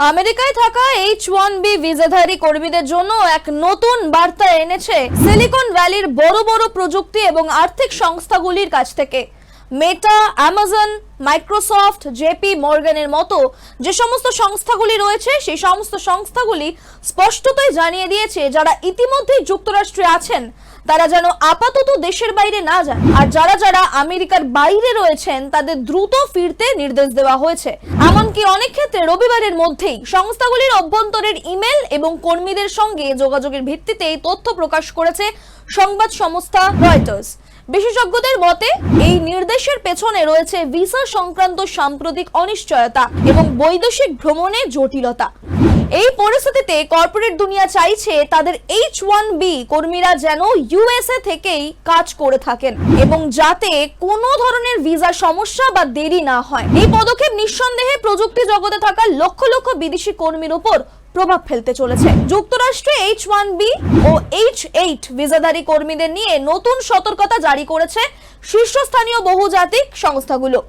আমেরিকায় থাকা H one B ভিসাধারী কর্মীদের জন্য এক নতুন বার্তা এনেছে সিলিকন ভ্যালির বড় বড় প্রযুক্তি এবং আর্থিক সংস্থাগুলির কাছ থেকে। মেটা অ্যামাজন মাইক্রোসফট জেপি মর্গানের মতো যে সমস্ত সংস্থাগুলি রয়েছে, সেই সমস্ত সংস্থাগুলি স্পষ্টতই জানিয়ে দিয়েছে যারা ইতিমধ্যেই যুক্তরাষ্ট্রে আছেন, তারা যেন আপাতত দেশের বাইরে না যান। আর যারা যারা আমেরিকার বাইরে রয়েছেন, তাদের দ্রুত ফিরতে নির্দেশ দেওয়া হয়েছে। এমনকি অনেক ক্ষেত্রে রবিবারের মধ্যেই সংস্থাগুলির অভ্যন্তরের ইমেল এবং কর্মীদের সঙ্গে যোগাযোগের ভিত্তিতে এই তথ্য প্রকাশ করেছে সংবাদ সংস্থা রয়টার্স বিশেষজ্ঞদের মতে, এই নির্দেশের পেছনে রয়েছে ভিসা সংক্রান্ত সাম্প্রতিক অনিশ্চয়তা এবং বৈদেশিক ভ্রমণে জটিলতা। এই পরিস্থিতিতে কর্পোরেট দুনিয়া চাইছে তাদের এইচ ওয়ান বি কর্মীরা যেন ইউএসএ থেকেই কাজ করে থাকেন এবং যাতে কোনো ধরনের ভিসা সমস্যা বা দেরি না হয়। এই পদক্ষেপ নিঃসন্দেহে প্রযুক্তি জগতে থাকা লক্ষ লক্ষ বিদেশি কর্মীর উপর প্রভাব ফেলতে চলেছে। যুক্তরাষ্ট্রে এইচ ওয়ান বি ও এইচ এইট ভিসাধারী কর্মীদের নিয়ে নতুন সতর্কতা জারি করেছে শীর্ষস্থানীয় বহুজাতিক সংস্থাগুলো।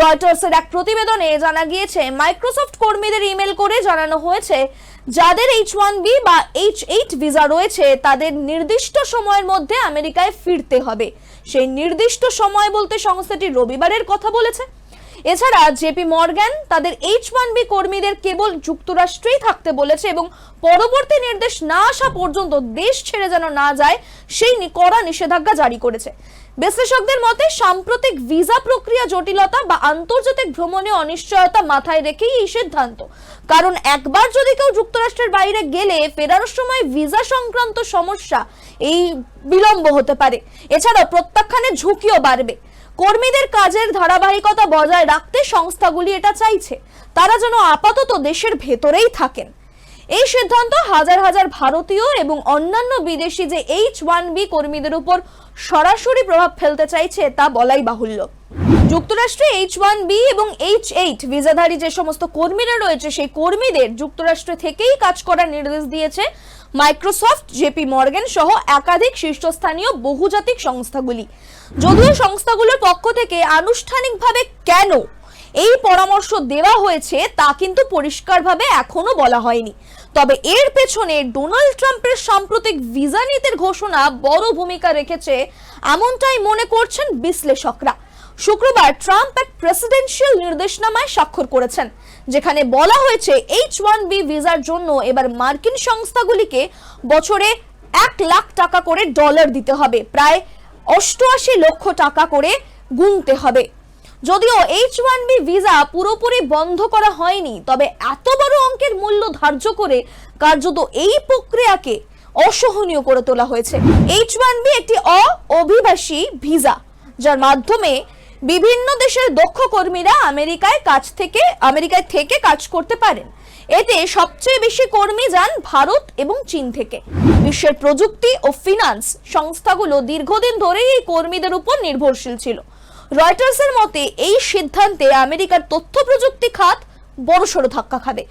রয়টার্সের এক প্রতিবেদনে জানা গিয়েছে, মাইক্রোসফট কর্মীদের ইমেল করে জানানো হয়েছে, যাদের এইচ ওয়ান বি বা এইচ এইট ভিসা রয়েছে, তাদের নির্দিষ্ট সময়ের মধ্যে আমেরিকায় ফিরতে হবে। সেই নির্দিষ্ট সময় বলতে সংস্থাটি রবিবারের কথা বলেছে। এছাড়া জেপি মর্গ্যান তাদের এইচ ওয়ান বি কর্মীদের কেবল যুক্তরাষ্ট্রেই থাকতে বলেছে এবং পরবর্তী নির্দেশ না আসা পর্যন্ত দেশ ছেড়ে যেন না যায়, সেই কড়া নিষেধাজ্ঞা জারি করেছে। বিশ্লেষকদের মতে, সাম্প্রতিক ভিসা প্রক্রিয়া জটিলতা বা আন্তর্জাতিক ভ্রমণে অনিশ্চয়তা মাথায় রেখেই এই সিদ্ধান্ত। কারণ একবার যদি কেউ যুক্তরাষ্ট্রের বাইরে গেলে ফেরার সময় ভিসা সংক্রান্ত সমস্যা এই বিলম্ব হতে পারে। এছাড়া প্রত্যাখ্যানের ঝুঁকিও বাড়বে। কর্মীদের কাজের ধারাবাহিকতা বজায় রাখতে সংস্থাগুলি এটা চাইছে। তারা যেন আপাতত দেশের ভেতরেই থাকেন। এই সিদ্ধান্ত হাজার হাজার ভারতীয় এবং অন্যান্য বিদেশি যে এইচ ওয়ান বি কর্মীদের উপর সরাসরি প্রভাব ফেলতে চাইছে তা বলাই বাহুল্য। যুক্তরাষ্ট্রে এইচ ওয়ান বি এবং এইচ এইট ভিসাধারী যে সমস্ত কর্মীরা রয়েছে, সেই কর্মীদের যুক্তরাষ্ট্র থেকেই কাজ করার নির্দেশ দিয়েছে। মাইক্রোসফট জেপি মর্গেন সহ একাধিক শীর্ষস্থানীয় বহুজাতিক সংস্থাগুলি। যদিও সংস্থাগুলোর পক্ষ থেকে আনুষ্ঠানিকভাবে কেন এই পরামর্শ দেওয়া হয়েছে, তা কিন্তু পরিষ্কারভাবে এখনও বলা হয়নি। তবে এর পেছনে ডোনাল্ড ট্রাম্পের সাম্প্রতিক ভিসা নীতির ঘোষণা বড় ভূমিকা রেখেছে, এমনটাই মনে করছেন বিশ্লেষকরা। শুক্রবার ট্রাম্প এক প্রেসিডেন্সিয়াল নির্দেশনামায় স্বাক্ষর করেছেন, যেখানে বলা হয়েছে এইচ ওয়ান বি ভিসার জন্য এবার মার্কিন সংস্থাগুলিকে বছরে এক লাখ টাকা করে ডলার দিতে হবে, প্রায় অষ্টআশি লক্ষ টাকা করে গুনতে হবে। যদিও এইচ ওয়ান বি ভিসা পুরোপুরি বন্ধ করা হয়নি, তবে এত বড় অঙ্কের মূল্য ধার্য করে কার্যত এই প্রক্রিয়াকে অসহনীয় করে তোলা হয়েছে। এইচ ওয়ান বি একটি অভিবাসী ভিসা, যার মাধ্যমে বিভিন্ন দেশের দক্ষ কর্মীরা আমেরিকায় কাজ থেকে, আমেরিকায় থেকে কাজ করতে পারেন। এতে সবচেয়ে বেশি কর্মী যান ভারত এবং চীন থেকে। বিশ্বের প্রযুক্তি ও ফিনান্স সংস্থাগুলো দীর্ঘদিন ধরেই এই কর্মীদের উপর নির্ভরশীল ছিল। রয়টার্সের মতে, এই সিদ্ধান্তে আমেরিকার তথ্য প্রযুক্তি খাত বড়সড় ধাক্কা খাবে।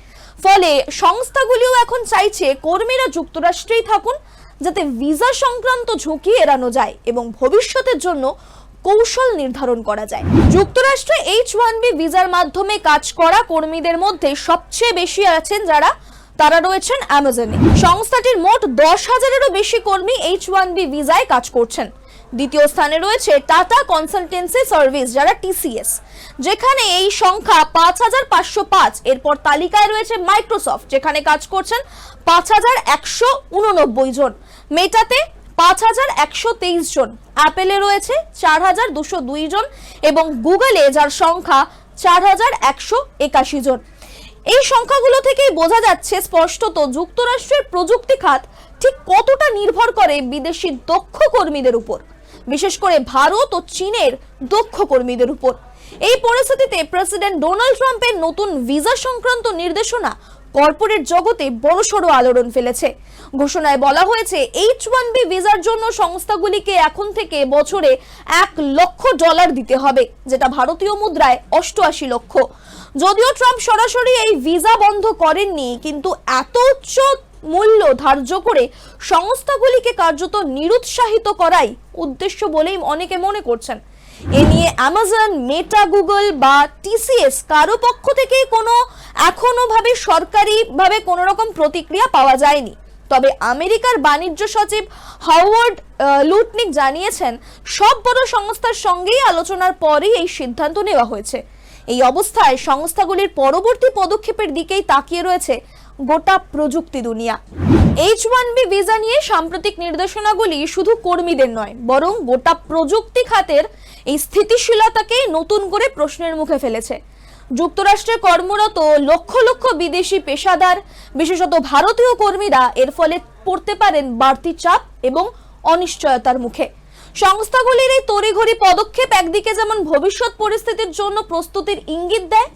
ফলে সংস্থাগুলিও এখন চাইছে কর্মীরা যুক্তরাষ্ট্রেই থাকুন, যাতে ভিসা সংক্রান্ত ঝুঁকি এড়ানো যায় এবং ভবিষ্যতের জন্য কৌশল নির্ধারণ করা যায়। যুক্তরাষ্ট্রে এইচ ওয়ান বি ভিসার মাধ্যমে কাজ করা কর্মীদের মধ্যে সবচেয়ে বেশি আছেন যারা, তারা রয়েছেন অ্যামাজনে সংস্থাটির মোট দশ হাজারেরও বেশি কর্মী এইচ ওয়ান বি ভিসায় কাজ করছেন। দ্বিতীয় স্থানে রয়েছে টাটা কনসালটেন্সি সার্ভিস যারা টিসিএস যেখানে এই সংখ্যা পাঁচ হাজার পাঁচশো পাঁচ। এরপর তালিকায় রয়েছে মাইক্রোসফট যেখানে কাজ করছেন পাঁচ হাজার একশো উননব্বই জন। মেটাতে পাঁচ হাজার একশো তেইশ জন অ্যাপেলে রয়েছে চার হাজার দুশো দুই জন এবং গুগলে যার সংখ্যা চার হাজার একশো একাশি জন। এই সংখ্যাগুলো থেকেই বোঝা যাচ্ছে স্পষ্টত যুক্তরাষ্ট্রের প্রযুক্তি খাত ঠিক কতটা নির্ভর করে বিদেশি দক্ষ কর্মীদের উপর। বিশেষ করে ভারত ও চীনের দক্ষ কর্মীদের উপর। এই পরিস্থিতিতে প্রেসিডেন্ট ডোনাল্ড ট্রাম্পের নতুন ভিসা সংক্রান্ত নির্দেশনা কর্পোরেট জগতে বড়সড় আলোড়ন ফেলেছে। ঘোষণায় বলা হয়েছে এইচ ওয়ান বি ভিসার জন্য সংস্থাগুলিকে এখন থেকে বছরে এক লক্ষ ডলার দিতে হবে, যেটা ভারতীয় মুদ্রায় অষ্টআশি লক্ষ। যদিও ট্রাম্প সরাসরি এই ভিসা বন্ধ করেননি, কিন্তু এত উচ্চ মূল্য ধার্য করে সংস্থাগুলিকে কার্যত নিরুৎসাহিত করাই উদ্দেশ্য বলেই অনেকে মনে করছেন। এ নিয়ে অ্যামাজন মেটা গুগল বা টিসিএস কারও পক্ষ থেকে কোনো এখনও ভাবে সরকারিভাবে কোনো রকম প্রতিক্রিয়া পাওয়া যায়নি। তবে আমেরিকার বাণিজ্য সচিব হাওয়ার্ড লুটনিক জানিয়েছেন, সব বড় সংস্থার সঙ্গেই আলোচনার পরেই এই সিদ্ধান্ত নেওয়া হয়েছে। এই অবস্থায় সংস্থাগুলির পরবর্তী পদক্ষেপের দিকেই তাকিয়ে রয়েছে গোটা প্রযুক্তি দুনিয়া। এইচ ওয়ান বি ভিসা নিয়ে সাম্প্রতিক নির্দেশনাগুলি শুধু কর্মীদের নয়, বরং গোটা প্রযুক্তি খাতের এই স্থিতিশীলতাকেই নতুন করে প্রশ্নের মুখে ফেলেছে। যুক্তরাষ্ট্রে কর্মরত লক্ষ লক্ষ বিদেশি পেশাদার, বিশেষত ভারতীয় কর্মীরা এর ফলে পড়তে পারেন বাড়তি চাপ এবং অনিশ্চয়তার মুখে। সংস্থাগুলির এই তড়িঘড়ি পদক্ষেপ একদিকে যেমন ভবিষ্যৎ পরিস্থিতির জন্য প্রস্তুতির ইঙ্গিত দেয়,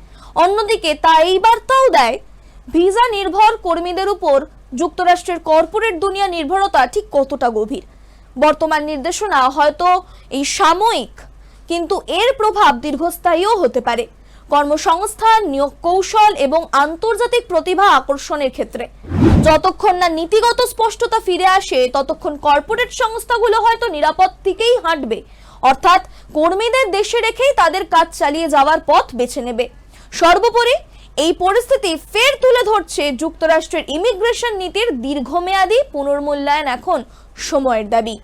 অন্যদিকে তা এই বার্তাও দেয় ভিসা নির্ভর কর্মীদের উপর যুক্তরাষ্ট্রের কর্পোরেট দুনিয়া নির্ভরতা ঠিক কতটা গভীর? বর্তমান নির্দেশনা হয়তো এই সাময়িক, কিন্তু এর প্রভাব দীর্ঘস্থায়ীও হতে পারে। কর্মসংস্থান নিয়োগ কৌশল এবং আন্তর্জাতিক প্রতিভা আকর্ষণের ক্ষেত্রে। যতক্ষণ না নীতিগত স্পষ্টতা ফিরে আসে, ততক্ষণ কর্পোরেট সংস্থাগুলো হয়তো নিরাপদ দিকেই হাঁটবে। অর্থাৎ কর্মীদের দেশে রেখেই তাদের কাজ চালিয়ে যাওয়ার পথ বেছে নেবে। সর্বোপরি এই পরিস্থিতি ফের তুলে ধরছে যুক্তরাষ্ট্রের ইমিগ্রেশন নীতির দীর্ঘমেয়াদী পুনর্মূল্যায়ন এখন সময়ের দাবি।